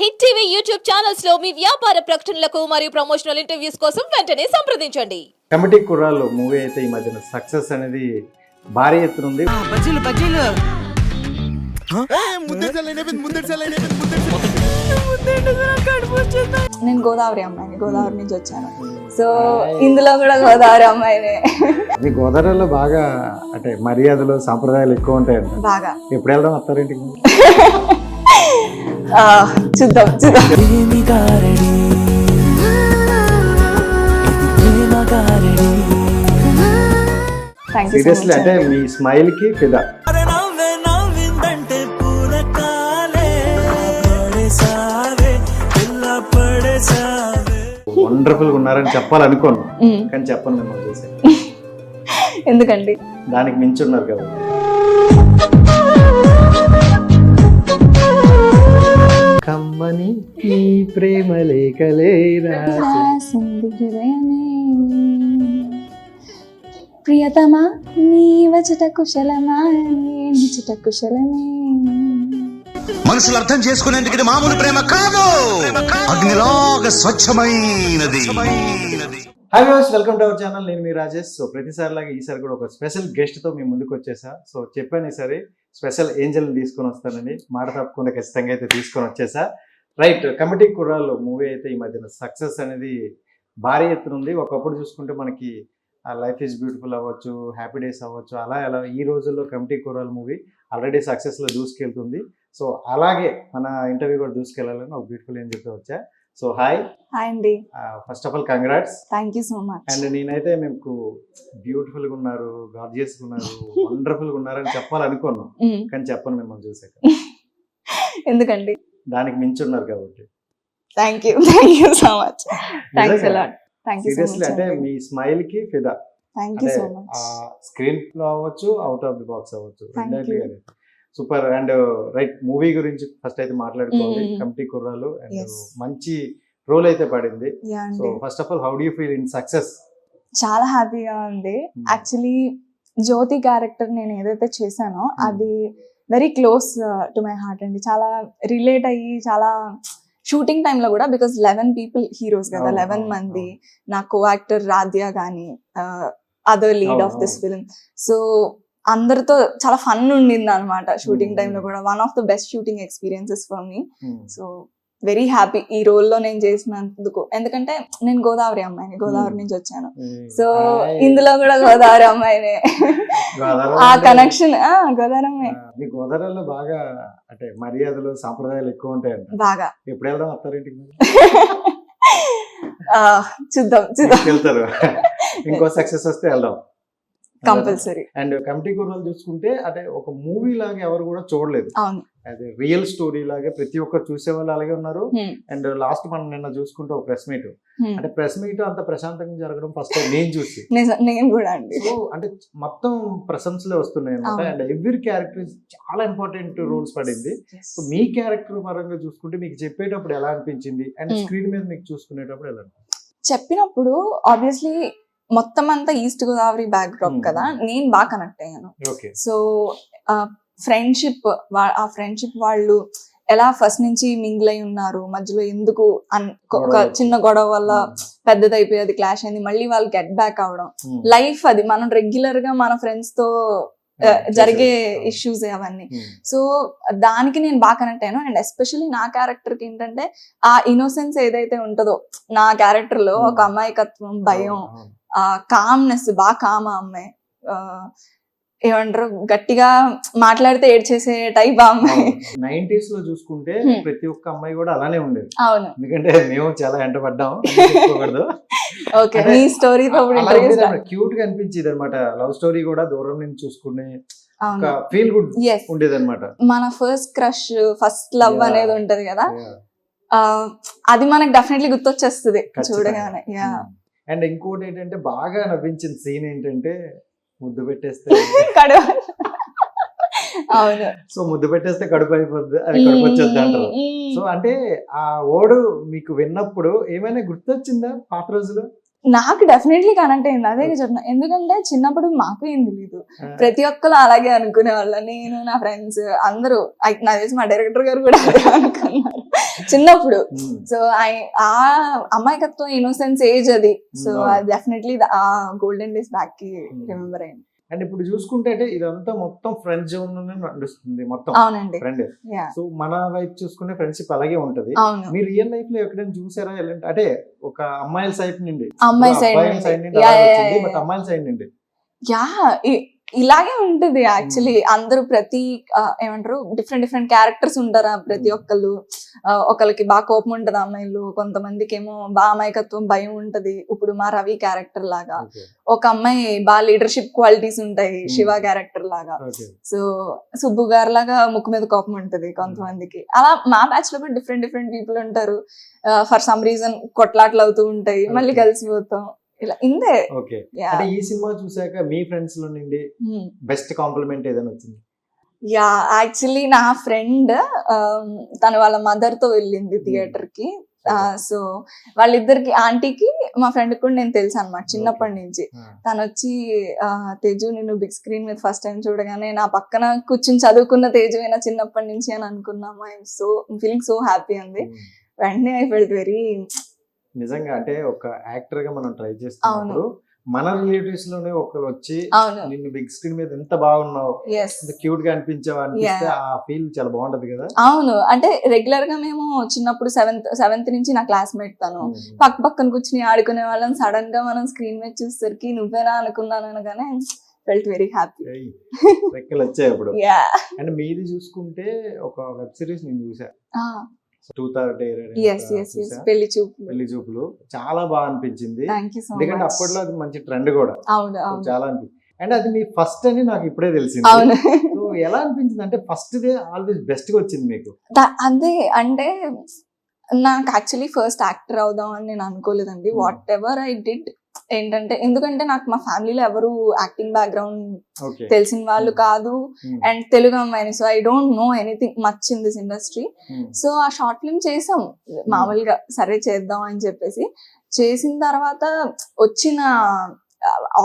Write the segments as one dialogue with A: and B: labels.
A: Hit TV YouTube ఛానల్స్లో మీ వ్యాపార ప్రకటనలకు మరియు ప్రమోషనల్ ఇంటర్వ్యూస్ కోసం వెంటనే సంప్రదించండి.
B: కమిటీ కుర్రాళ్ళు మూవీ అయితే ఈ మధ్యన సక్సెస్ అనేది భారీ ఎత్తున ఉంది.
C: ఆ, బజ్జీలు బజ్జీలు.
D: నేను గోదావరి అమ్మాయిని గోదావరి నుంచి వచ్చాను. సో ఇందులో కూడా గోదావరి అమ్మాయినే.
B: మీ గోదావరిలో బాగా అంటే మర్యాదలు సాంప్రదాయాలు ఎక్కువ ఉంటాయండి
D: బాగా.
B: ఎప్పుడు వెళ్దాం అత్తారింటికి?
D: చూద్దాం చూద్దాం.
B: సీరియస్లీ అంటే మీ స్మైల్కి ఫిదా వండర్ఫుల్గా ఉన్నారని చెప్పాలనుకోను కానీ చెప్పను మిమ్మల్ని చూసి.
D: ఎందుకండి?
B: దానికి మించి ఉన్నారు కాబట్టి కమ్మని ఈ ప్రేమ
D: రాసింది హృదయమే ప్రియతమా నీ వచట కుశలమా నీ నిచట కుశలమే.
E: మనుషులు అర్థం చేసుకునేందుకు ఇది మామూలు ప్రేమ కాదు. అగ్నిలాగా స్వచ్ఛమైనది.
B: Hi viewers welcome to our channel నేను మీ రాజేష్. సో ప్రతిసారి లాగా ఈసారి కూడా ఒక స్పెషల్ గెస్ట్తో మీ ముందుకు వచ్చేసా. సో చెప్పాను ఈసారి స్పెషల్ ఏంజల్ తీసుకొని వస్తానని. మాట తప్పకుండా ఖచ్చితంగా అయితే తీసుకొని వచ్చేసా. రైట్ కమిటీ కుర్రాళ్ళు మూవీ అయితే ఈ మధ్యన సక్సెస్ అనేది భారీ ఎత్తున ఉంది. ఒకప్పుడు చూసుకుంటే మనకి లైఫ్ ఈజ్ బ్యూటిఫుల్ అవ్వచ్చు హ్యాపీ డేస్ అవ్వచ్చు అలా అలా ఈ రోజుల్లో కమిటీ కుర్రాళ్ళు మూవీ ఆల్రెడీ సక్సెస్లో దూసుకెళ్తుంది. సో అలాగే మన ఇంటర్వ్యూ కూడా దూసుకెళ్ళాలని ఒక బ్యూటిఫుల్ ఏం చెప్పి వచ్చా? So hi.
D: హాయ్ అండి.
B: First of all congrats.
D: Thank you so much.
B: And నేనైతే మీకు బ్యూటిఫుల్గా ఉన్నారు గార్జియస్గా ఉన్నారు వండర్ఫుల్గా ఉన్నారని చెప్పాలనుకోను కానీ చెప్పను మిమ్మల్ని చూసాక.
D: ఎందుకండి?
B: దానికి మించి ఉన్నారు కాబట్టి
D: thank you thank you so much thanks a lot thank you
B: seriously అంటే మీ స్మైల్కి ఫిదా
D: థ్యాంక్ యూ సో మచ్
B: స్క్రీన్లో అవ్వచ్చు అవుట్ ఆఫ్ ది బాక్స్ అవ్వచ్చు. సూపర్. అండ్ రైట్ మూవీ గురించి ఫస్ట్ అయితే మాట్లాడుకోవాలి.
D: Mm.
B: Committee కుర్రాలు and. మంచి రోల్ అయితే పడింది. So first of all how do feel in success?
D: చాలా హ్యాపీగా ఉంది.
B: Hmm.
D: యాక్చువల్లీ జ్యోతి క్యారెక్టర్ నేను ఏదైతే చేశానో
B: Hmm.
D: అది very close to my heart అండి. చాలా రిలేట్ అయ్యి చాలా షూటింగ్ టైంలో కూడా బికాస్ లెవెన్ పీపుల్ హీరోస్ కదా లెవెన్ మంది. నా కో యాక్టర్ రాధ్య కానీ other lead of this. Film so అందరితో చాలా ఫన్ ఉండింది అనమాట షూటింగ్. టైంలో కూడా. One of the best shooting experiences for me so very happy ఈ రోల్లో నేను చేసినందుకు. ఎందుకంటే నేను గోదావరి అమ్మాయిని గోదావరి
B: Hmm.
D: నుంచి వచ్చాను. సో ఇందులో కూడా గోదావరి అమ్మాయినే.
B: గోదావరి
D: ఆ కనెక్షన్ గోదావరి అమ్మాయి.
B: గోదావరిలో బాగా అంటే మర్యాదలు సాంప్రదాయాలు ఎక్కువ ఉంటాయంట.
D: బాగా.
B: ఎప్పుడు వెళ్దాం అత్తారింటికి
D: చూద్దాం చూద్దాం.
B: వెళ్తారు. ఇంకో సక్సెస్ వస్తే వెళ్దాం.
D: కంపల్సరీ
B: అండ్ కమిటీ గుర్రాలు చూసుకుంటే అంటే ఒక మూవీ లాగా ఎవరు కూడా చూడలేదు.
D: అవును.
B: అది రియల్ స్టోరీ లాగా ప్రతి ఒక్కరు చూసే వాళ్ళు అలాగే ఉన్నారు
D: Hmm.
B: అండ్ లాస్ట్ మనం నిన్న చూసుకుంటే ఒక ప్రెస్ మీట్
D: Hmm.
B: అంటే ప్రెస్ మీట్ అంత ప్రశాంతంగా జరగడం ఫస్ట్ నేను చూసి
D: నేను కూడా అండి
B: సో అంటే మొత్తం ప్రశంసలే వస్తున్నాయి అనమాట. అండ్ ఎవ్రీ క్యారెక్టర్ చాలా ఇంపార్టెంట్ రోల్స్ పడింది. సో మీ క్యారెక్టర్ పరంగా చూసుకుంటే మీకు చెప్పేటప్పుడు ఎలా అనిపించింది అండ్
D: Hmm.
B: స్క్రీన్ మీద మీకు చూసుకునేటప్పుడు ఎలా
D: చెప్పినప్పుడు ఆబ్వియస్లీ మొత్తం అంతా East Godavari backdrop
B: Hmm.
D: కదా నేను బాగా కనెక్ట్ అయ్యాను
B: ఓకే
D: సో ఫ్రెండ్షిప్ ఆ ఫ్రెండ్షిప్ వాళ్ళు ఎలా ఫస్ట్ నుంచి మింగిల్ అయి ఉన్నారు? మధ్యలో ఎందుకు ఒక. చిన్న గొడవ వల్ల పెద్దదైపోయి అది క్లాష్ అయింది. మళ్ళీ వాళ్ళు గెట్ బ్యాక్ అవడం. లైఫ్ అది మనం రెగ్యులర్గా మన ఫ్రెండ్స్తో ఆ, జరిగే ఇష్యూస్ అవన్నీ. సో దానికి నేను బాగా కనెక్ట్ అయ్యాను. అండ్ ఎస్పెషల్లీ నా క్యారెక్టర్కి ఏంటంటే ఆ ఇన్నోసెన్స్ ఏదైతే ఉంటుందో నా క్యారెక్టర్లో ఒక
B: Hmm.
D: అమాయకత్వం భయం ఆ కామ్నెస్ బాగా కామ అమ్మాయి. ఆ, ఏమంటారు గట్టిగా మాట్లాడితే ఏడ్చేసే టైప్ అమ్మాయి.
B: నైన్టీస్లో చూసుకుంటే
D: Hmm.
B: ప్రతి ఒక్క అమ్మాయి కూడా అలానే ఉండేది.
D: అవును.
B: ఎందుకంటే మేము చాలా ఎంటపడ్డాం
D: ఓకే మీ స్టోరీతో
B: క్యూట్గా అనిపించేది అనమాట లవ్ స్టోరీ కూడా దూరం నుంచి చూసుకునే ఫీల్ గుడ్ ఉండేది అనమాట
D: మన ఫస్ట్ క్రష్ ఫస్ట్ లవ్. అనేది ఉంటది కదా. అది మనకు డెఫినెట్లీ గుర్తొచ్చేస్తుంది చూడగానే.
B: అండ్ ఇంకోటి ఏంటంటే బాగా నవ్వించిన సీన్ ఏంటంటే ముద్దు పెట్టేస్తే
D: కడువ అవును.
B: సో ముద్దు పెట్టేస్తే కడుపు అయిపోద్ది అది కడుపు వచ్చేద్ది అంటారు. సో అంటే ఆ ఓడు మీకు విన్నప్పుడు ఏమైనా గుర్తొచ్చిందా పాత రోజులు
D: నాకు డెఫినెట్లీ కనెక్ట్ అయింది. అదే చెప్తున్నా. ఎందుకంటే చిన్నప్పుడు మాకు ఏం తెలియదు ప్రతి ఒక్కరు అలాగే అనుకునే వాళ్ళ. నేను నా ఫ్రెండ్స్ అందరూ. ఐ- నాకు తెలిసి మా డైరెక్టర్ గారు కూడా అనుకున్నారు. చిన్నప్పుడు.
B: ఉమ్.
D: సో ఆ అమాయకత్వం ఇన్నోసెన్స్ ఏజ్ అది. సో. డెఫినెట్లీ ఆ గోల్డెన్ డేస్ బ్యాక్కి రిమెంబర్ అయింది.
B: అండ్ ఇప్పుడు చూసుకుంటే అంటే ఇదంతా మొత్తం ఫ్రెండ్ జోన్లోనే నడుస్తుంది మొత్తం.
D: అవునండి.
B: ఫ్రెండ్ సో మన వైపు చూసుకునే ఫ్రెండ్షిప్ అలాగే ఉంటది. మీరు రియల్ లైఫ్లో ఎక్కడైనా చూసారా? ఎలాంటి అంటే ఒక అమ్మాయిల సైడ్ నుండి.
D: అమ్మాయి.
B: సైడ్ నుండి. బట్. అమ్మాయిల సైడ్ నుండి.
D: యా ఇలాగే ఉంటుంది యాక్చువల్లీ అందరూ ప్రతి ఏమంటారు? డిఫరెంట్ డిఫరెంట్ క్యారెక్టర్స్ ఉంటారా ప్రతి. ఒక్కళ్ళు? ఆ, ఒకళ్ళకి బాగా కోపం ఉంటది అమ్మాయిలు కొంతమందికి ఏమో బాగా అమాయకత్వం భయం ఉంటది. ఇప్పుడు మా రవి క్యారెక్టర్ లాగా. ఒక అమ్మాయి బాగా లీడర్షిప్ క్వాలిటీస్ ఉంటాయి. శివ క్యారెక్టర్ లాగా. సో సుబ్బు గారు లాగా ముక్కు మీద కోపం ఉంటది కొంతమందికి. అలా మా బ్యాచ్లో కూడా డిఫరెంట్ డిఫరెంట్ పీపుల్ ఉంటారు. ఫర్ సమ్ రీజన్ కొట్లాట్లు అవుతూ ఉంటాయి. మళ్ళీ. కలిసిపోతాం ఇలా ఇందే.
B: ఓకే. అంటే ఈ సినిమా చూసాక మీ ఫ్రెండ్స్లో నుండి బెస్ట్ కాంప్లిమెంట్ ఏదైనా వచ్చింది?
D: యా యాక్చువల్లీ నా ఫ్రెండ్ తన వాళ్ళ మదర్తో వెళ్ళింది థియేటర్కి సో వాళ్ళిద్దరికి ఆంటీకి మా ఫ్రెండ్ కూడా నేను తెలుసు అనమాట చిన్నప్పటి నుంచి. తను వచ్చి తేజు నేను బిగ్ స్క్రీన్ మీద ఫస్ట్ టైం చూడగానే నా పక్కన కూర్చుని చదువుకున్న తేజు అయినా చిన్నప్పటి నుంచి అని అనుకున్నాము? I'm so feeling so happy ఉంది
B: ఉమ్.
D: వెంటనే ఐ ఫెల్ట్ వెరీ
B: నిజంగా అంటే ఒక యాక్టర్గా మనం ట్రై చేస్తున్నప్పుడు మన రిలేటివ్స్లోనే ఒకరు వచ్చి నిన్ను బిగ్ స్క్రీన్ మీద ఎంత బాగున్నావు క్యూట్గా అనిపించావు అనిపిస్తే ఆ ఫీల్ చాలా బాగుంటది కదా?
D: అవును. అంటే రెగ్యులర్గా మేము చిన్నప్పుడు సెవెంత్ సెవెంత్ నుంచి నా క్లాస్మేట్ తను. పక్క పక్కన కూర్చుని ఆడుకునే వాళ్ళని సడన్గా మనం స్క్రీన్ మీద చూసేసరికి నువ్వేనా అనుకున్నాను అనగానే ఫెల్ట్ వెరీ హ్యాపీ.
B: రెక్కలు వచ్చాయి అప్పుడు. అండ్ మీది చూసుకుంటే ఒక వెబ్ సిరీస్ నేను చూసా టూ థర్డ్
D: పెళ్ళి చూపు
B: పెళ్ళి చూపులు. చాలా బాగా అనిపించింది. ఎందుకంటే అప్పట్లో అది మంచి ట్రెండ్ కూడా. చాలా అనిపించింది అండ్ అది మీ ఫస్ట్ అని నాకు ఇప్పుడే తెలిసింది. ఎలా అనిపించింది? అంటే ఫస్ట్ దే ఆల్వేస్ బెస్ట్గా వచ్చింది మీకు.
D: అదే అంటే నాకు యాక్చువల్లీ ఫస్ట్ యాక్టర్ అవుదాం అని నేను అనుకోలేదండి. వాట్ ఎవర్ ఐ డిడ్ ఏంటంటే ఎందుకంటే నాకు మా ఫ్యామిలీలో ఎవరు యాక్టింగ్ బ్యాక్గ్రౌండ్ తెలిసిన వాళ్ళు కాదు. అండ్ తెలుగు అమ్మాయిని so I don't know anything much in this industry so ఆ షార్ట్ ఫిల్మ్ చేసాం మామూలుగా సరే చేద్దాం అని చెప్పేసి. చేసిన తర్వాత వచ్చిన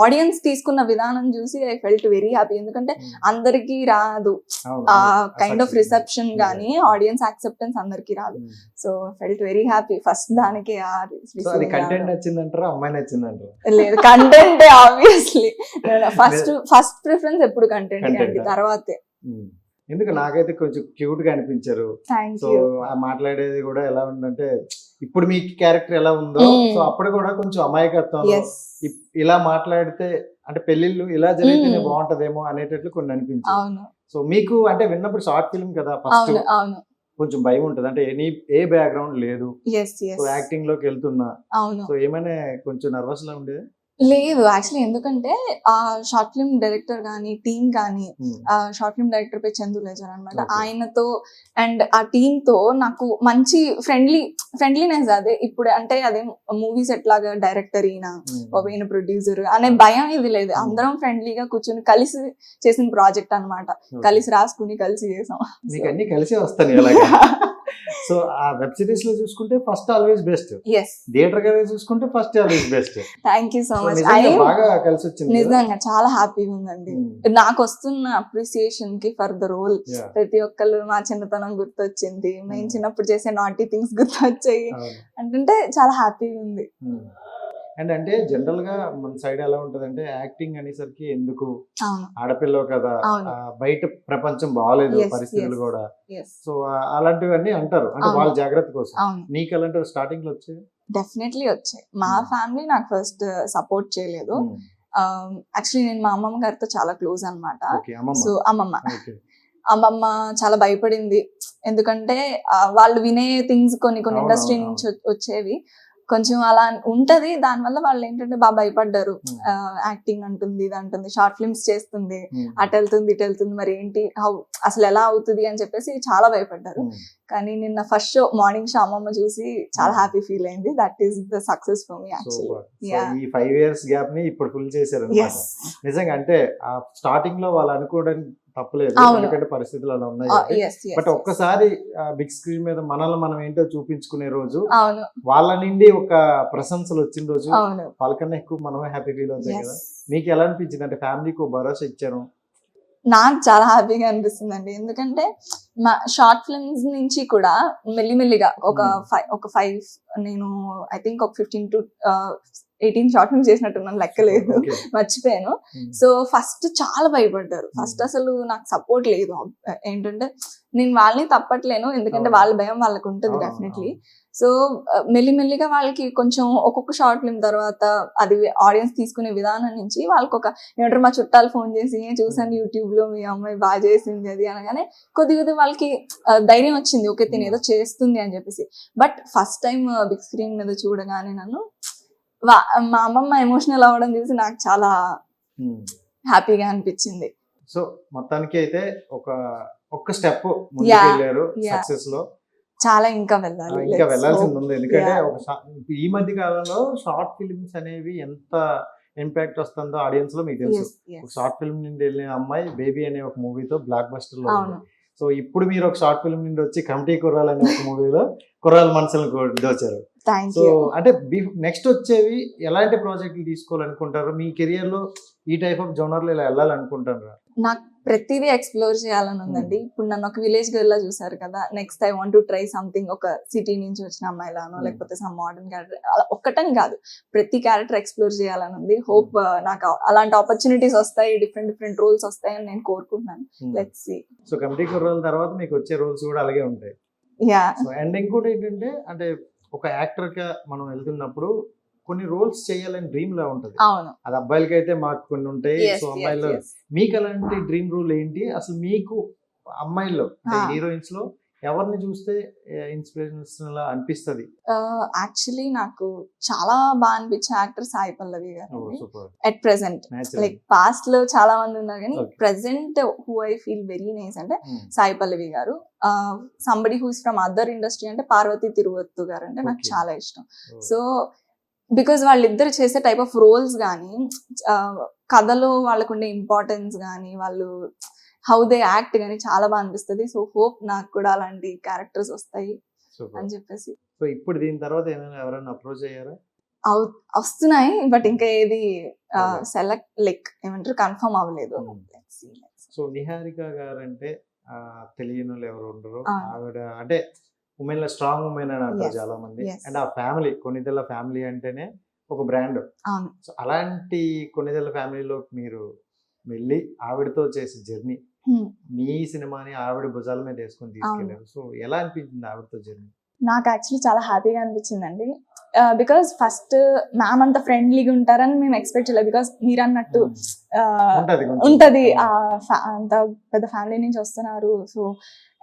D: ఆడియన్స్ తీసుకున్న విధానం చూసి ఐ ఫెల్ట్ వెరీ హ్యాపీ. ఎందుకంటే అందరికీ రాదు. ఆ కైండ్ ఆఫ్ రిసెప్షన్ గానీ ఆడియన్స్ యాక్సెప్టెన్స్ అందరికీ రాదు. So felt very happy first దానికి లేదు content obviously first first preference ఎప్పుడు కంటెంట్ అండి? తర్వాతే.
B: ఉమ్. ఎందుకు నాకైతే కొంచెం క్యూట్గా అనిపించారు సో ఆ మాట్లాడేది కూడా ఎలా ఉందంటే ఇప్పుడు మీ క్యారెక్టర్ ఎలా ఉందో
D: Mm.
B: సో అప్పుడు కూడా కొంచెం అమాయకత్వం ఇలా మాట్లాడితే అంటే పెళ్ళిళ్ళు ఇలా జరిగితేనే
D: Mm.
B: బాగుంటదేమో అనేటట్లు కొన్ని అనిపించింది సో మీకు అంటే విన్నప్పుడు షార్ట్ ఫిల్మ్ కదా ఫస్ట్. కొంచెం భయం ఉంటది. అంటే ఎనీ ఏ బ్యాక్గ్రౌండ్ లేదు. సో యాక్టింగ్లోకి వెళ్తున్నా సో ఏమైనా కొంచెం నర్వస్ లా ఉండేది?
D: లేదు యాక్చువల్లీ ఎందుకంటే ఆ షార్ట్ ఫిల్మ్ డైరెక్టర్ కానీ టీమ్ కానీ. ఆ షార్ట్ ఫిల్మ్ డైరెక్టర్ పై చందు లేజర్ అనమాట. ఆయనతో అండ్ ఆ టీమ్తో నాకు మంచి ఫ్రెండ్లీ ఫ్రెండ్లీనెస్ అదే ఇప్పుడు అంటే అదే మూవీస్ ఎట్లాగా డైరెక్టర్ ఈయన
B: ఉమ్.
D: ఓ ఈయన ప్రొడ్యూసర్ అనే భయం ఇది లేదు
B: Hmm.
D: అందరం ఫ్రెండ్లీగా కూర్చొని కలిసి చేసిన ప్రాజెక్ట్ అన్నమాట
B: Okay.
D: కలిసి రాసుకుని కలిసి చేసాం
B: కలిసే అలాగా సో ఆ వెబ్ సిరీస్లో చూసుకుంటే ఫస్ట్ ఆల్వేస్ బెస్ట్ థియేటర్గా చూసుకుంటే first always best
D: thank you so much
B: బాగా కలిసి వచ్చింది?
D: నిజంగా చాలా హ్యాపీగా ఉందండి. నాకు వస్తున్న అప్రిసియేషన్కి ఫర్ ద రోల్. ప్రతి ఒక్కళ్ళు మా చిన్నతనం గుర్తొచ్చింది మేము
B: Hmm.
D: చిన్నప్పుడు చేసే నాటీ థింగ్స్ గుర్తొచ్చాయి
B: అవును.
D: అంటే చాలా హ్యాపీగా ఉంది
B: అండ్ అంటే జనరల్గా మన సైడ్ ఎలా ఉంటదంటే యాక్టింగ్ అనేసరికి ఎందుకు ఆడపిల్ల కదా బయట ప్రపంచం బాగాలేదు పరిస్థితులు. కూడా. సో అలాంటివన్నీ అంటారు. అంటే. వాళ్ళ జాగ్రత్త కోసం. నీకు అలాంటి స్టార్టింగ్లో వచ్చాయి?
D: డెఫినెట్లీ వచ్చాయి. మా
B: Hmm.
D: ఫ్యామిలీ నాకు ఫస్ట్ సపోర్ట్ చేయలేదు. యాక్చువల్లీ నేను మా అమ్మమ్మ గారితో చాలా క్లోజ్
B: అమ్మమ్మ.
D: సో అమ్మమ్మ. అమ్మమ్మ చాలా భయపడింది. ఎందుకంటే వాళ్ళు వినే థింగ్స్ కొన్ని కొన్ని ఇండస్ట్రీ నుంచి వచ్చ- వచ్చేవి. కొంచెం అలా ఉంటది దానివల్ల వాళ్ళు ఏంటంటే బాగా భయపడ్డారు
B: Hmm.
D: యాక్టింగ్ అంటుంది ఇది అంటుంది షార్ట్ ఫిల్మ్స్ చేస్తుంది
B: ఉమ్.
D: అటు వెళ్తుంది ఇటు వెళ్తుంది మరి ఏంటి హౌ అసలు ఎలా అవుతుంది అని చెప్పేసి చాలా భయపడ్డారు
B: ఉమ్.
D: కానీ నిన్న ఫస్ట్ షో మార్నింగ్ షో అమ్మమ్మ చూసి చాలా
B: Hmm.
D: హ్యాపీ ఫీల్ అయింది that is the success for me actually.
B: ఈ ఫైవ్ ఇయర్స్ గ్యాప్ని ఇప్పుడు ఫుల్ చేశారు నిజంగా అంటే స్టార్టింగ్లో వాళ్ళు అనుకోవడానికి తప్పలేదు. ఎందుకంటే పరిస్థితులు అలా ఉన్నాయి బట్ ఒక్కసారి బిగ్ స్క్రీన్ మీద మనల్ని మనం ఏంటో చూపించుకునే రోజు వాళ్ళ నుండి ఒక ప్రశంసలు వచ్చిన రోజు వాళ్ళకన్నా ఎక్కువ మనమే హ్యాపీ ఫీల్ అవుతాం కదా. మీకు ఎలా అనిపించింది? అంటే ఫ్యామిలీకి భరోసా ఇచ్చారు.
D: నాకు చాలా హ్యాపీగా అనిపిస్తుంది అండి ఎందుకంటే మా షార్ట్ ఫిల్మ్స్ నుంచి కూడా మెల్లిమెల్లిగా ఒక
B: Hmm.
D: ఫైవ్ ఒక ఫైవ్ నేను ఐ థింక్ ఒక fifteen to eighteen short films చేసినట్టున్నాను లెక్కలేదు. మర్చిపోయాను
B: Hmm.
D: సో ఫస్ట్ చాలా భయపడ్డారు ఫస్ట్
B: Hmm.
D: అసలు నాకు సపోర్ట్ లేదు ఏంటంటే నేను వాళ్ళని తప్పట్లేను ఎందుకంటే. వాళ్ళ భయం వాళ్ళకు ఉంటుంది డెఫినెట్లీ. సో మెల్లిమెల్లిగా వాళ్ళకి కొంచెం ఒక్కొక్క షార్ట్ ఫిల్మ్ తర్వాత అది ఆడియన్స్ తీసుకునే విధానం నుంచి వాళ్ళకి ఒక ఏమంటారు మా చుట్టాలు ఫోన్ చేసి "ఏ, చూసాను యూట్యూబ్లో మీ అమ్మాయి బాగా చేసింది అది అనగానే కొద్ది కొద్ది వాళ్ళకి ధైర్యం వచ్చింది ఓకే తిని ఏదో చేస్తుంది అని చెప్పేసి but first time big screen మీద చూడగానే నన్ను మా అమ్మమ్మ ఎమోషనల్ అవ్వడం చూసి నాకు చాలా
B: Hmm.
D: హ్యాపీగా అనిపించింది
B: సో మొత్తానికి అయితే ఒక ఒక్క స్టెప్. వెళ్ళారు. సక్సెస్లో
D: చాలా ఇంకా వెళ్ళాలి
B: ఇంకా వెళ్ళాల్సింది. ఉంది ఎందుకంటే. ఒక ఈ మధ్య కాలంలో షార్ట్ ఫిల్మ్స్ అనేవి ఎంత ఇంపాక్ట్ వస్తుందో ఆడియన్స్లో మీకు తెలుసు. ఒక షార్ట్ ఫిల్మ్ నుండి వెళ్ళిన అమ్మాయి బేబీ అనే ఒక మూవీతో బ్లాక్ బస్టర్లో. సో ఇప్పుడు మీరు ఒక షార్ట్ ఫిల్మ్ నుండి వచ్చి కమిటీ కుర్రాలు అనే ఒక మూవీలో కుర్రాల మనసులను దోచారు సో అంటే నెక్స్ట్ వచ్చేవి ఎలాంటి ప్రాజెక్టులు తీసుకోవాలనుకుంటారు? మీ కెరియర్లో ఈ టైప్ ఆఫ్ జోనర్లో ఇలా వెళ్ళాలనుకుంటారా?
D: నాకు ప్రతిదీ ఎక్స్ప్లోర్ చేయాలని ఉందండి. ఇప్పుడు నన్ను ఒక విలేజ్ గర్ల్ లా చూసారు కదా next I want to try something ఒక సిటీ నుంచి వచ్చిన అమ్మాయిలానో
B: Hmm.
D: లేకపోతే సమ్ మోడర్న్ క్యారెక్టర్ అలా ఒక్కటని కాదు. ప్రతి క్యారెక్టర్ ఎక్స్ప్లోర్ చేయాలని ఉంది. హోప్ నాకు అలాంటి ఆపర్చునిటీస్ వస్తాయి డిఫరెంట్ డిఫరెంట్ రోల్స్ వస్తాయని నేను కోరుకుంటున్నాను. లెట్స్ సి
B: సో కమిటీ తర్వాత మీకు వచ్చే రోల్స్ కూడా అలాగే ఉంటాయి.
D: యా
B: అండ్ ఇంకోటి ఏంటంటే అంటే ఒక యాక్టర్గా మనం వెళ్తున్నప్పుడు కొన్ని రోల్స్ చేయాలని డ్రీమ్ లా ఉంటది
D: అవును
B: అది అబ్బాయిలకి అయితే మాకు కొన్ని ఉంటాయి సో అమ్మాయిలో. మీకు అలాంటి డ్రీమ్ రూల్ ఏంటి అసలు మీకు అమ్మాయిల్లో. హీరోయిన్స్లో ఎవరిని చూస్తే ఇన్స్పిరేషన్ లా అనిపిస్తుంది?
D: యాక్చువల్లీ నాకు చాలా బాగా అనిపించే యాక్టర్ సాయి పల్లవి గారు అట్ ప్రెసెంట్ లైక్ పాస్ట్లో చాలా మంది ఉన్నారు కానీ. Present who I feel very nice అంటే సాయి పల్లవి గారు. Somebody who's from other industry అంటే పార్వతి తిరువత్తు గారు అంటే నాకు. చాలా ఇష్టం. సో బికాజ్ వాళ్ళిద్దరు చేసే టైప్ ఆఫ్ రోల్స్ కానీ కథలో వాళ్ళకు ఉండే ఇంపార్టెన్స్ కానీ వాళ్ళు హౌ దే యాక్ట్ కానీ చాలా బాగా అనిపిస్తుంది. సో హోప్ నాకు కూడా అలాంటి క్యారెక్టర్స్ వస్తాయి అని చెప్పేసి.
B: సో ఇప్పుడు దీని తర్వాత ఏమైనా ఎవరైనా అప్రోచ్ అయ్యారా?
D: వస్తున్నాయి బట్ ఇంకా ఏది. సెలెక్ట్ లైక్ ఏమంటారు కన్ఫర్మ్ అవ్వలేదు.
B: Hmm. సో నిహారిక గారు అంటే తెలియని వాళ్ళు ఎవరు ఉండరు. ఆవిడ అంటే ఉమెన్లో స్ట్రాంగ్ ఉమెన్ అని అంటారు చాలా మంది. అండ్ ఆ ఫ్యామిలీ కొన్నిదెల్ల ఫ్యామిలీ అంటేనే ఒక బ్రాండ్ సో అలాంటి కొన్నిదెల్ల ఫ్యామిలీలో మీరు వెళ్ళి ఆవిడతో చేసే జర్నీ
D: Hmm.
B: మీ సినిమాని ఆవిడ భుజాల మీద వేసుకొని తీసుకెళ్ళారు. సో ఎలా అనిపించింది ఆవిడతో జర్నీ?
D: నాకు యాక్చువల్లీ చాలా హ్యాపీగా అనిపించిందండి. బికాస్ ఫస్ట్ మ్యామ్ అంత ఫ్రెండ్లీగా ఉంటారని మేము ఎక్స్పెక్ట్ చేయలేదు. బికాస్ మీరు అన్నట్టు
B: ఉంటది
D: అంత పెద్ద ఫ్యామిలీ నుంచి వస్తున్నారు. So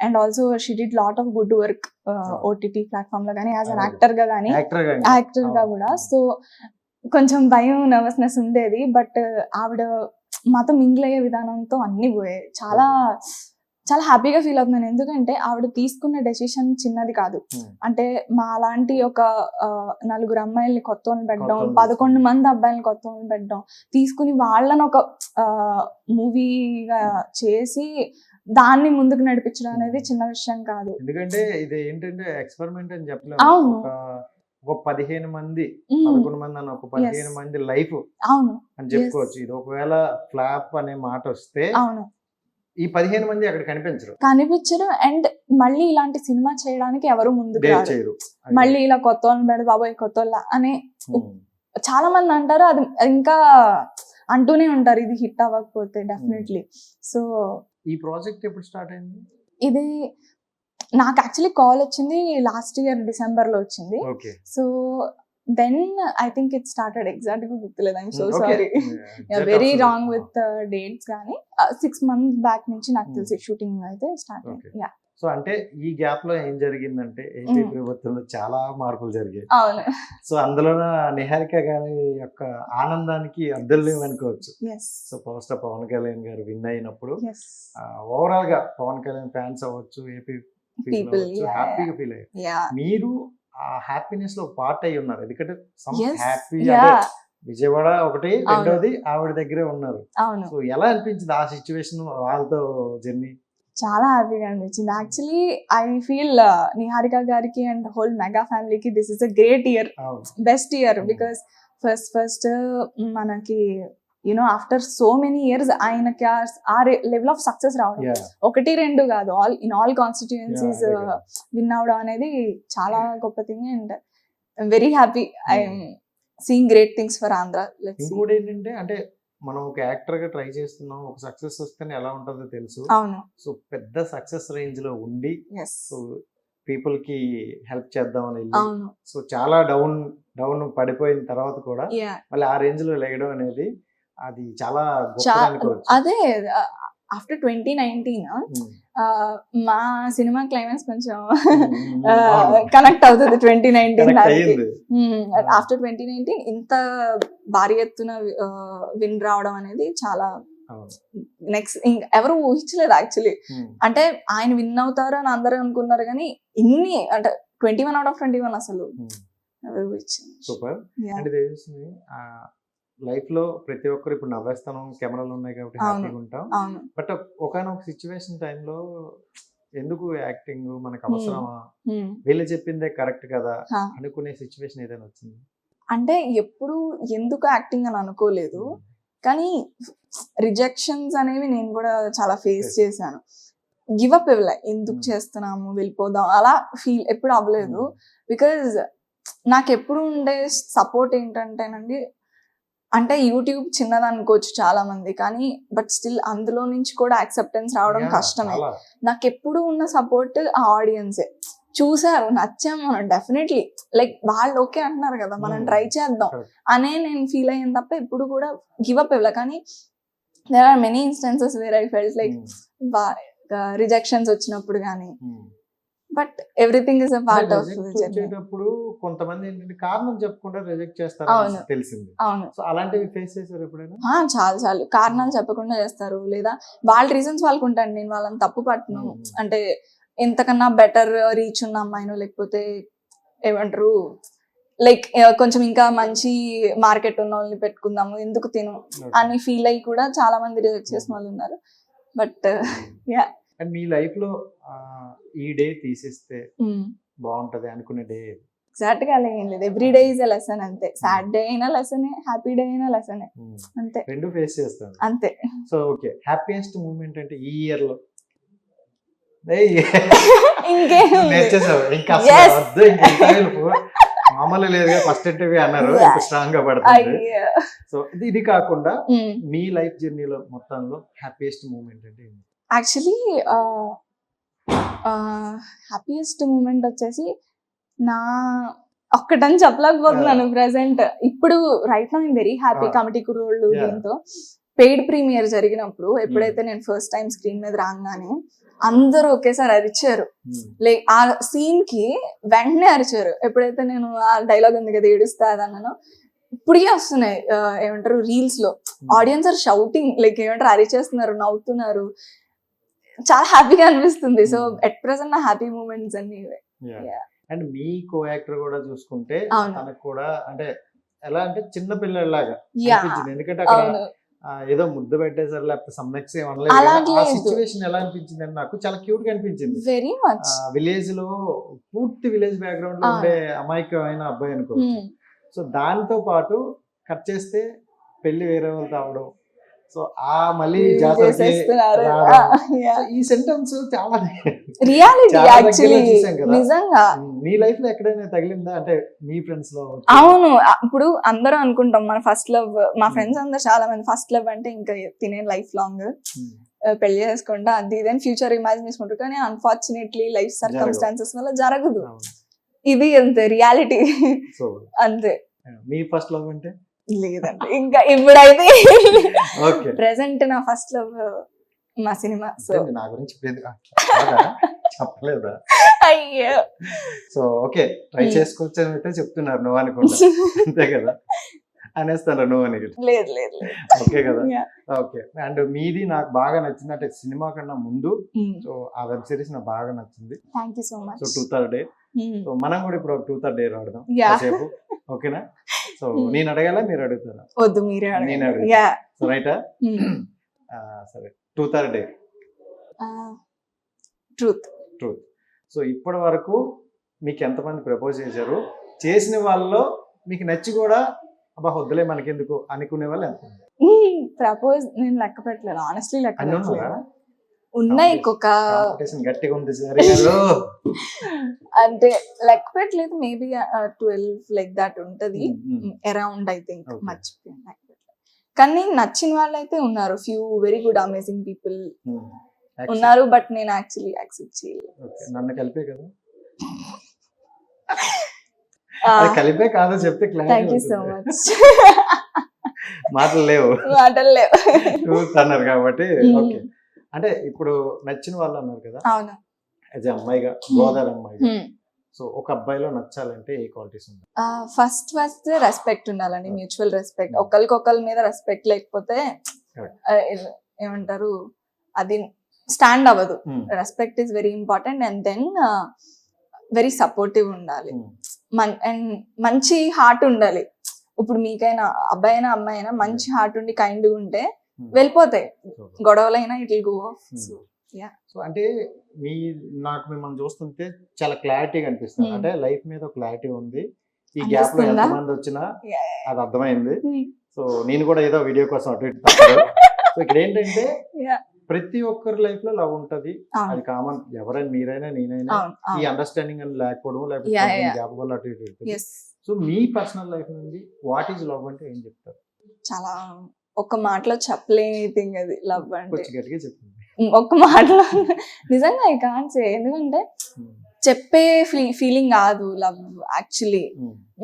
D: and also she did lot of good work OTT ప్లాట్ఫామ్లో కానీ యాజ్ అన్. యాక్టర్గా కానీ యాక్టర్గా కూడా. సో కొంచెం భయం నర్వస్నెస్ ఉండేది. బట్ ఆవిడ మాతో మింగిల్ అయ్యే విధానంతో అన్ని పోయాయి చాలా చాలా హ్యాపీగా ఫీల్ అవుతున్నాను ఎందుకంటే ఆవిడ తీసుకున్న డెసిషన్ చిన్నది కాదు. అంటే మా లాంటి ఒక నలుగురు అమ్మాయిల్ని కొత్త పెట్టడం పదకొండు. మంది అబ్బాయిల్ని కొత్త పెట్టడం తీసుకుని వాళ్ళని ఒక మూవీగా చేసి దాన్ని ముందుకు నడిపించడం అనేది. చిన్న విషయం కాదు
B: ఎందుకంటే ఇది ఏంటంటే ఎక్స్పెరిమెంట్ అని చెప్పలేము
D: అవును.
B: ఒక పదిహేను మంది. పదకొండు మంది అని ఒక పదిహేను మంది లైఫ్
D: అవును.
B: అని చెప్పుకోవచ్చు. ఇది ఒకవేళ ఫ్లాప్ అనే మాట వస్తే
D: అవును.
B: ఈ పదిహేను మంది అక్కడ కనిపించరు.
D: కనిపించరు. అండ్ మళ్ళీ ఇలాంటి సినిమా చేయడానికి ఎవరు ముందుకు
B: డేర్
D: రారు.
B: చేయరు.
D: మళ్ళీ ఇలా కొత్త వాళ్ళని పెడ బాబాయ్ కొత్త వాళ్ళ అని. చాలా మంది అంటారు అది ఇంకా అంటూనే ఉంటారు ఇది హిట్ అవ్వకపోతే డెఫినెట్లీ. సో
B: ఈ ప్రాజెక్ట్ ఎప్పుడు స్టార్ట్ అయింది?
D: ఇది నాకు యాక్చువల్లీ కాల్ వచ్చింది లాస్ట్ ఇయర్ డిసెంబర్లో వచ్చింది. So then I think it started ఎగ్జాక్ట్గా గుర్తులేదు. I'm so sorry very wrong with dates కానీ సిక్స్ మంత్స్ బ్యాక్ నుంచి నాకు
B: Hmm.
D: తెలిసి షూటింగ్ అయితే స్టార్ట్ యా
B: సో అంటే ఈ గ్యాప్లో ఏం జరిగిందంటే ఏపీ
D: Hmm.
B: ప్రభుత్వంలో చాలా మార్పులు జరిగాయి.
D: అవును.
B: సో అందులో నిహారిక గారి యొక్క ఆనందానికి అద్దెలు లేవనుకోవచ్చు so power star Pawan Kalyan గారు విన్ అయినప్పుడు ఓవరాల్గా పవన్ కళ్యాణ్ ఫ్యాన్స్ అవ్వచ్చు ఏపీ
D: Yeah,
B: హ్యాపీగా ఫీల్ అయ్యారు. మీరు ఆ హ్యాపీనెస్లో పార్ట్ అయి ఉన్నారు. ఎందుకంటే హ్యాపీ. విజయవాడ ఒకటి రెండోది ఆవిడ దగ్గరే ఉన్నారు. సో ఎలా అనిపించింది ఆ సిచ్యువేషన్ వాళ్ళతో జర్నీ
D: చాలా హ్యాపీగా అనిపించింది. యాక్చువల్లీ ఐ ఫీల్ నిహారిక గారికి అండ్ హోల్ మెగా ఫ్యామిలీకి this is a great year best year. Because first first మనకి you know after so many years ఆయనకి ఆ- లెవెల్ ఆఫ్ సక్సెస్ రావడం. ఒకటి రెండు కాదు. All in all constituencies. Win అవడం అనేది చాలా గొప్ప thing and very happy I'm seeing great things for Andhra
B: ఇంకోటి ఏంటంటే అంటే మనం ఒక యాక్టర్గా ట్రై చేస్తున్నాం. ఒక సక్సెస్ వస్తేనే ఎలా ఉంటుందో తెలుసు.
D: అవును.
B: సో పెద్ద సక్సెస్ రేంజ్లో ఉండి సో పీపుల్కి హెల్ప్ వెళ్ళి
D: అవును.
B: సో చాలా డౌన్ డౌన్ పడిపోయిన తర్వాత కూడా మళ్ళీ ఆ రేంజ్లో లేగడం అనేది అది చాలా
D: అదే ఆఫ్టర్ ట్వంటీ నైన్టీన్. మా సినిమా క్లైమాక్స్ కొంచెం
B: ఉమ్, అవును.
D: కనెక్ట్ అవుతుంది twenty nineteen after twenty nineteen ఇంత భారీ ఎత్తున విన్ రావడం అనేది చాలా. నెక్స్ట్ ఎవరు ఊహించలేదు యాక్చువల్లీ. అంటే ఆయన విన్ అవుతారు అని అందరూ అనుకున్నారు కానీ ఇన్ని అంటే twenty one out of twenty one అసలు. ఎవరు
B: సూపర్ లైఫ్లో ప్రతి ఒక్కరు ఇప్పుడు నవ్వేస్తాను కెమెరాలు ఉన్నాయి కాబట్టి. హ్యాపీగా ఉంటాం. బట్ ఒకనొక సిచ్యువేషన్ టైంలో ఎందుకు యాక్టింగ్ మనకు అవసరమా. వీళ్ళు చెప్పిందే కరెక్ట్ కదా. అనుకునే సిచ్యువేషన్ ఏదైనా వచ్చింది?
D: అంటే ఎప్పుడు ఎందుకు యాక్టింగ్ అని అనుకోలేదు. కానీ రిజెక్షన్స్ అనేవి నేను కూడా చాలా ఫేస్. చేశాను. గివ్ అప్ ఇవ్వలే. ఎందుకు. చేస్తున్నాము? వెళ్ళిపోదాం. అలా ఫీల్ ఎప్పుడు అవ్వలేదు. బికాజ్ నాకు ఎప్పుడు ఉండే సపోర్ట్ ఏంటంటేనండి అంటే యూట్యూబ్ చిన్నది అనుకోవచ్చు చాలా మంది కానీ బట్ స్టిల్ అందులో నుంచి కూడా యాక్సెప్టెన్స్ రావడం కష్టమే. నాకు ఎప్పుడు ఉన్న సపోర్ట్ ఆ ఆడియన్సే చూసారు నచ్చాం మనం డెఫినెట్లీ లైక్ వాళ్ళు ఓకే అంటున్నారు కదా మనం
B: Hmm.
D: ట్రై చేద్దాం
B: Correct.
D: అనే నేను ఫీల్ అయ్యాను తప్ప ఎప్పుడు కూడా గివ్ అప్ ఇవ్వలే కానీ there are many instances where I felt like rejections వచ్చినప్పుడు కానీ
B: ఉమ్.
D: But everything is part of
B: వచ్చేటప్పుడు కొంతమంది ఏంటంటే కారణం చెప్పకుండా రిజెక్ట్ చేస్తారు. తెలిసింది.
D: అవును.
B: సో అలాంటివి ఫేస్ చేశారు ఎప్పుడైనా?
D: చాలు చాలు కారణాలు చెప్పకుండా చేస్తారు. లేదా వాళ్ళ రీజన్స్ వాళ్ళకు ఉంటాను నేను వాళ్ళని తప్పు పట్టను. అంటే ఎంతకన్నా బెటర్ రీచ్ ఉన్న అమ్మాయినో లేకపోతే ఏమంటారు లైక్ కొంచెం ఇంకా మంచి మార్కెట్ ఉన్న వాళ్ళని పెట్టుకుందాము ఎందుకు తిను అని ఫీల్ అయ్యి కూడా చాలా మంది రిజెక్ట్ చేసిన వాళ్ళు ఉన్నారు బట్
B: అండ్ మీ లైఫ్లో ఈ డే తీసేస్తే బాగుంటది అనుకునే డే
D: ఎగ్జాక్ట్గా అలా ఏం లేదు. ఎవ్రీ డే ఇస్ లెసన్ అంతే. సాడ్ డే అయినా లెసనే హ్యాపీ డే అయినా లెసనే అంతే.
B: రెండు ఫేస్ చేస్తాను.
D: అంతే.
B: సో ఓకే హ్యాపీయెస్ట్ మూమెంట్ అంటే ఈ ఇయర్లో? మామూలు లేదు ఫస్ట్ ఇంటర్వ్యూ అన్నారు. స్ట్రాంగ్గా పడుతుంది. సో ఇది కాకుండా. మీ లైఫ్ జర్నీలో మొత్తంలో హ్యాపీయెస్ట్ మూమెంట్ అంటే?
D: యాక్చువల్లీ హ్యాపీయెస్ట్ మూమెంట్ వచ్చేసి నా ఒక్కటని చెప్పలేకపోతున్నాను ప్రెసెంట్ ఇప్పుడు రైట్ నా వెరీ హ్యాపీ. కమిటీ కుర్రోళ్ళు. దీంతో. పెయిడ్ ప్రీమియర్ జరిగినప్పుడు ఎప్పుడైతే నేను ఫస్ట్ టైం స్క్రీన్ మీద రాగానే అందరూ ఒకేసారి అరిచారు.
B: Hmm.
D: లైక్ ఆ సీన్కి వెంటనే అరిచారు. ఎప్పుడైతే నేను ఆ డైలాగ్ ఉంది కదా ఏడుస్తా అదన్నాను ఇప్పుడే వస్తున్నాయి. ఏమంటారు రీల్స్లో. ఆడియన్స్ ఆర్ షౌటింగ్ లైక్ ఏమంటారు అరిచేస్తున్నారు నవ్వుతున్నారు. చాలా హ్యాపీగా అనిపిస్తుంది. So
B: Hmm.
D: ఎట్ ప్రెసెంట్ నా హ్యాపీ మూమెంట్స్ అన్ని ఇవే.
B: అండ్ మీ కో యాక్టర్ కూడా చూసుకుంటే. తనకు కూడా అంటే ఎలా అంటే చిన్న పిల్లలాగా ఎందుకంటే అక్కడ ఏదో ముద్దు పెట్టేసారు లేకపోతే సమ్మెక్స్. సిచ్యువేషన్ ఎలా అనిపించింది అని నాకు చాలా క్యూట్గా అనిపించింది.
D: వెరీ మచ్
B: విలేజ్లో పూర్తి విలేజ్
D: బ్యాక్గ్రౌండ్లో.
B: ఉండే అమాయకమైన అబ్బాయి అనుకోవచ్చు. సో దాంతో పాటు కట్ చేస్తే పెళ్ళి వేరే వాళ్ళతో అవడం. సో ఆ మళ్ళీ ఈ సెంటెన్స్ చాలా
D: రియాలిటీ యాక్చువల్లీ. నిజంగా.
B: మీ లైఫ్లో ఎక్కడైనా తగిలిందా? అంటే మీ ఫ్రెండ్స్లో
D: అవును. ఇప్పుడు అందరూ అనుకుంటాం మన ఫస్ట్ లవ్ మా. ఫ్రెండ్స్ అందరు చాలా మంది ఫస్ట్ లవ్ అంటే ఇంకా తినే లైఫ్ లాంగ్. పెళ్ళి చేసుకుంటా అది ఇదని ఫ్యూచర్ ఇమాజిన్ చేసుకుంటారు. కానీ అన్ఫార్చునేట్లీ లైఫ్ సర్కమ్స్టాన్సెస్ వల్ల జరగదు. ఇది అంతే రియాలిటీ అంతే.
B: మీ ఫస్ట్ లవ్ అంటే?
D: లేదండి. ఇంకా ఇప్పుడైతే
B: ఓకే.
D: ప్రెసెంట్ నా ఫస్ట్ లవ్ మా సినిమా. సో
B: నా గురించి? చెప్పలేదా?
D: అయ్యో.
B: So okay. Try
D: Hmm.
B: చేసుకోవచ్చు అని అయితే చెప్తున్నారు నువ్వు అనుకుంటా. అంతే కదా? అనేస్తాను నువ్వు అని
D: లేదు లేదు లేదు.
B: ఓకే కదా. ఓకే. అండ్ మీది నాకు బాగా నచ్చింది. అంటే సినిమా కన్నా ముందు.
D: Hmm.
B: సో ఆ వెబ్ సిరీస్ నాకు బాగా నచ్చింది.
D: Thank you so much
B: so to third day so మనం కూడా ఇప్పుడు ఒక టూ థర్డ్ డే ఆడదాం. కాసేపు. ఓకేనా? సో నేను అడగాల? మీరు అడుగుతారా?
D: వద్దు మీరే
B: నేను అడుగుతా.
D: యా
B: సో రైటా సరే. To third day
D: truth
B: truth so ఇప్పటి వరకు మీకు ఎంతమంది ప్రపోజ్ చేశారు? చేసిన వాళ్ళలో మీకు నచ్చి కూడా అబ్బా వద్దులే మనకెందుకు? అనుకునే వాళ్ళు ఎంత
D: ప్రపోజ్ నేను లెక్క పెట్టలేదు. ఆనెస్ట్లీ లెక్క ఉన్నాయి ఇంకొక
B: గట్టిగా ఉంది
D: అంటే లెక్క పెట్టలేదు మేబీ ట్వెల్వ్ లైక్ దాట్ ఉంటది. Around I think. మర్చిపోయాను. కానీ నచ్చిన వాళ్ళు అయితే ఉన్నారు few very good amazing people. ఉన్నారు బట్ నేను యాక్చువల్లీ యాక్సెప్ట్ చేయలేదు.
B: నన్ను కలిపే కదా. కలిపే కాదో చెప్తే
D: థ్యాంక్ యూ సో మచ్
B: మాటలు లేవు.
D: మాటలు లేవు.
B: కాబట్టి. ఓకే అంటే ఇప్పుడు నచ్చిన వాళ్ళు అన్నారు కదా
D: అవును.
B: యాజ్ అమ్మాయిగా గోదావరి అమ్మాయిగా. సో ఒక అబ్బాయిలో నచ్చాలంటే ఏ క్వాలిటీస్ ఉన్నాయి
D: ఫస్ట్ ఫస్ట్ రెస్పెక్ట్ ఉండాలండి మ్యూచువల్ రెస్పెక్ట్ ఒకరికొకరి మీద రెస్పెక్ట్ లేకపోతే ఏమంటారు అది స్టాండ్ అవ్వదు. Respect is very important and then very supportive ఉండాలి.
B: ఉమ్,
D: మన్ అండ్ మంచి హార్ట్ ఉండాలి. ఇప్పుడు మీకైనా అబ్బాయి అయినా అమ్మాయి అయినా మంచి హార్ట్ ఉండి కైండ్ ఉంటే. వెళ్ళిపోతాయి.
B: So,
D: గొడవలైనా it will go
B: um. So అంటే మీ నాకు మిమ్మల్ని చూస్తుంటే చాలా క్లారిటీగా అనిపిస్తుంది
D: Hmm.
B: అంటే లైఫ్ మీద క్లారిటీ ఉంది. ఈ
D: గ్యాప్లో?
B: ఎంతమంది వచ్చినా అది అర్థమైంది. సో నేను కూడా ఏదో వీడియో కోసం అటు ఇటు. సో ఇక్కడ ఏంటంటే. ప్రతి ఒక్కరి లైఫ్లో లవ్ ఉంటది. అది కామన్ ఎవరైనా మీరైనా నేనైనా ఈ అండర్స్టాండింగ్ అని లేకపోవడం. లేకపోతే గ్యాప్ వల్ల అటు ఇటు సో మీ పర్సనల్ లైఫ్ నుండి వాట్ ఈజ్ లవ్ అంటే ఏం చెప్తారు?
D: చాలా ఒక మాటలో చెప్పలేని థింగ్ అది లవ్ అంటే. ఒక్క మాటలో నిజంగా ఐ కాన్ సే ఎందుకంటే చెప్పే ఫీలింగ్ కాదు లవ్ యాక్చువల్లీ.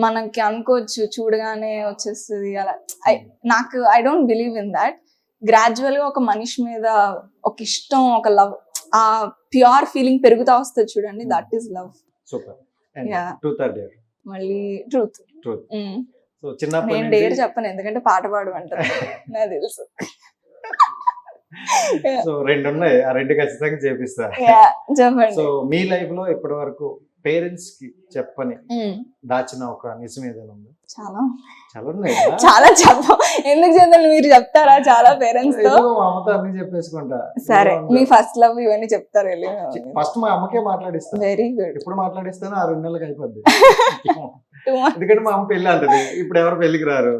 D: మనకి అనుకోవచ్చు చూడగానే వచ్చేస్తుంది అలా. I- నాకు I don't believe in that గ్రాడ్యువల్గా ఒక మనిషి మీద ఒక ఇష్టం ఒక లవ్ ఆ ప్యూర్ ఫీలింగ్ పెరుగుతా వస్తుంది చూడండి దట్ ఈస్ లవ్
B: సూపర్
D: మళ్ళీ ట్రూత్
B: Truth. సో చిన్నప్పటి
D: నేను డేర్ చెప్పను ఎందుకంటే పాట పాడమంటారు నాకు తెలుసు.
B: సో రెండు ఉన్నాయి ఆ రెండు ఖచ్చితంగా చేపిస్తా.
D: చెప్పండి.
B: సో మీ లైఫ్లో ఇప్పటి వరకు పేరెంట్స్కి చెప్పని దాచిన ఒక నిజం ఏదైనా ఉందా?
D: చాలా.
B: చాలా ఉన్నాయి
D: చాలా చెప్ప. ఎందుకు చెప్తాను మీరు చెప్తారా? చాలా
B: పేరెంట్స్తో. మా అమ్మతో అన్ని చెప్పేసుకుంటా.
D: సరే మీ ఫస్ట్ లవ్ ఇవన్నీ చెప్తారు
B: ఫస్ట్ మా అమ్మకే మాట్లాడిస్తాను
D: వెరీ గుడ్
B: ఎప్పుడు మాట్లాడిస్తానో ఆ రెండు నెలలకు అయిపోద్ది. ఎందుకంటే మా అమ్మ పెళ్ళి అంటది. ఇప్పుడు ఎవరు పెళ్ళికి రారు.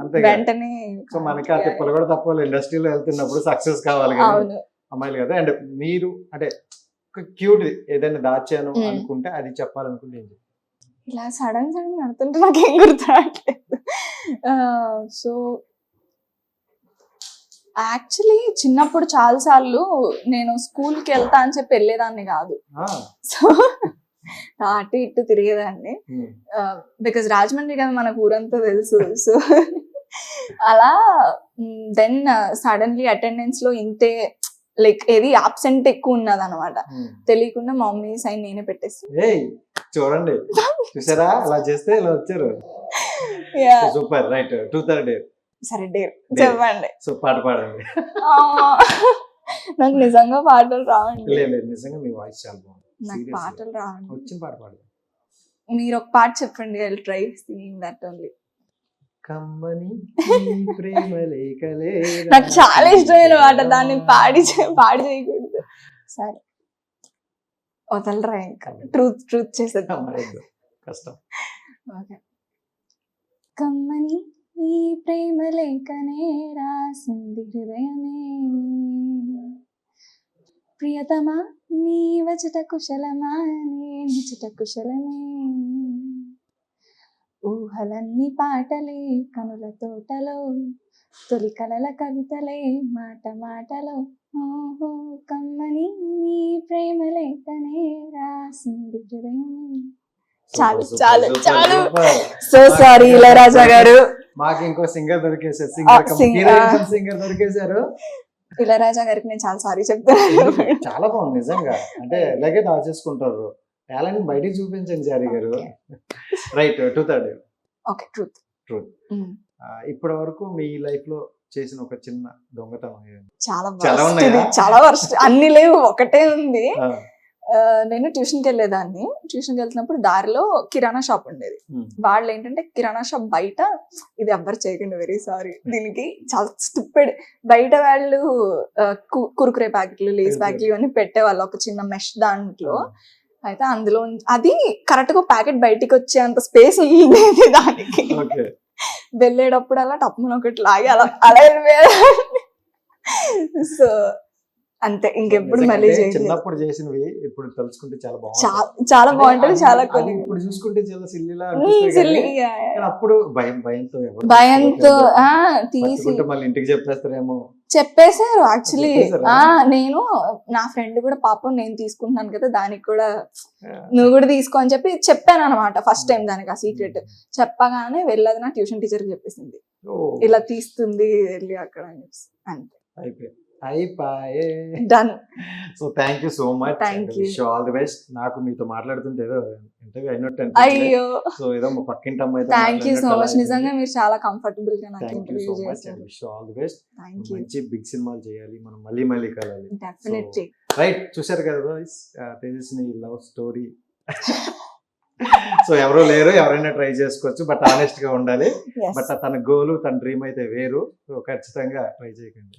B: అంతేగా.
D: వెంటనే
B: సో మనకి ఆ తిప్పలు కూడా తప్పవాలి ఇండస్ట్రీలో వెళ్తున్నప్పుడు సక్సెస్ కావాలి
D: అవును.
B: అమ్మాయిలు కదా. అండ్ మీరు అంటే ఒక క్యూట్ ఏదైనా దాచాను. అనుకుంటే అది చెప్పాలనుకుంటే ఏం?
D: ఇలా సడన్ సడన్ నడుతుంటే నాకేం గుర్తు రావట్లేదు. సో యాక్చువల్లీ చిన్నప్పుడు చాలా సార్లు నేను స్కూల్కి వెళ్తా అని చెప్పి వెళ్ళేదాన్ని కాదు. సో అటు ఇటు తిరిగేదాన్ని.
B: Mm.
D: బికాజ్ రాజమండ్రి కదా మనకు ఊరంతా తెలుసు. సో అలా దెన్ సడన్లీ అటెండెన్స్లో ఇంతే లైక్ ఏది ఆబ్సెంట్ ఎక్కువ ఉన్నది అనమాట
B: Mm.
D: తెలియకుండా మా మమ్మీ సైన్ నేనే పెట్టేసి
B: చూడండి. చూసారా? అలా చేస్తే ఇలా వచ్చారు. Super right to third day
D: సరే డేర్ చెప్పండి.
B: సో పాట పాడండి.
D: నాకు నిజంగా పాటలు రావండి.
B: లేదు నిజంగా మీ వాయిస్ చాలా బాగుంది.
D: నాకు. పాటలు రావండి.
B: వచ్చిన పాట పాడు
D: మీరు ఒక పాట చెప్పండి I try singing that only.
B: కమ్మని ప్రేమ లేఖలే
D: నాకు చాలా ఇష్టమైన పాట దాన్ని పాడి పాడి చేయకూడదు. సరే. వదలరా ఇంకా? ట్రూత్ ట్రూత్ చేసేద్దాం.
B: కష్టం.
D: ఓకే. కమ్మని ఈ ప్రేమ లేఖనే రాసింది హృదయమే. ప్రియతమా నీ వచట కుశలమా నీ నిచట కుశలమే. ఊహలన్నీ పాటలే కనుల తోటలో తొలి కలల కవితలే మాట మాటలో. ఓహో కమ్మని నీ ప్రేమ లేఖనే రాసింది హృదయమే. చాలు, చాలు, చాలు. So sorry Ilaiyaraaja garu.
B: మాకు ఇంకో సింగర్ దొరికేసారు సింగర్ సింగర్ దొరికేశారు.
D: ఇళయరాజా గారికి నేను చాలా సారీ చెప్తాను
B: చాలా బాగుంది నిజంగా. అంటే ఇలాగే దాచేసుకుంటారు టాలెంట్ బయటికి చూపించండి జారీ గారు. Right to third
D: okay truth.
B: Truth. ఇప్పటి వరకు మీ లైఫ్లో చేసిన ఒక చిన్న దొంగతనం?
D: చాలా
B: చాలా ఉన్నాయా?
D: చాలా వర్స్ట్. అన్ని లేవు ఒకటే ఉంది. నేను ట్యూషన్కి వెళ్ళేదాన్ని. ట్యూషన్కి వెళ్తున్నప్పుడు దారిలో కిరాణా షాప్ ఉండేది.
B: ఉమ్.
D: వాళ్ళు ఏంటంటే కిరాణా షాప్ బయట ఇది ఎవ్వరు చేయకండి వెరీ సారీ దీనికి చాలా స్టూపిడ్ బయట వాళ్ళు కురుకురే ప్యాకెట్లు లేస్. ప్యాకెట్లు ఇవన్నీ పెట్టేవాళ్ళు ఒక చిన్న మెష్ దాంట్లో. అయితే అందులో అది కరెక్ట్గా ప్యాకెట్ బయటికి వచ్చే అంత స్పేస్ ఉండేది దానికి. వెళ్ళేటప్పుడు అలా టప్పున ఒకటి లాగి అలా అలా సో అంతే ఇంకెప్పుడు మళ్ళీ
B: చిన్నప్పుడు చేసినవి ఇప్పుడు తలుచుకుంటే చాలా బాగుంది
D: చాలా బాగుంటది చాలా కొన్ని
B: ఇప్పుడు చూసుకుంటే చాలా సిల్లిలా. అప్పుడు భయం భయంతో
D: భయంతో తీసి
B: మళ్ళీ ఇంటికి చెప్పేస్తారేమో.
D: చెప్పేశారు యాక్చువల్లీ నేను నా ఫ్రెండ్ కూడా పాపం నేను తీసుకుంటున్నాను కదా దానికి కూడా నువ్వు కూడా తీసుకో అని చెప్పి చెప్పాను అనమాట ఫస్ట్ టైం దానికి ఆ సీక్రెట్ చెప్పగానే వెళ్ళదు నా ట్యూషన్ టీచర్ చెప్పేసింది. ఇలా తీస్తుంది వెళ్ళి అక్కడ అని చెప్పేసి అంతే.
B: అయిపోయి
D: done
B: so thank you so much
D: you.
B: Wish all the best నాకు మీతో మాట్లాడుతుంటే ఏదో ఇంటర్వ్యూ అయినట్టు
D: అయ్యో.
B: సో ఏదో మా పక్కింటి అమ్మాయితో
D: థ్యాంక్ యూ సో మచ్ నిజంగా మీరు చాలా కంఫర్టబుల్గా నాకు
B: thank you
D: interview
B: so much
D: చేశారు.
B: And wish all the best
D: thank you
B: మంచి బిగ్ సినిమాలు చేయాలి. మనం మళ్ళీ మళ్ళీ కలాలి
D: డెఫినెట్లీ
B: రైట్ చూశారు కదా బాయ్స్ తేజస్ని లవ్ స్టోరీ సో ఎవరో లేరు. ఎవరైనా ట్రై చేసుకోవచ్చు. బట్ ఆనెస్ట్గా ఉండాలి. బట్ తన గోలు తన డ్రీమ్ అయితే వేరు. సో ఖచ్చితంగా ట్రై చేయకండి.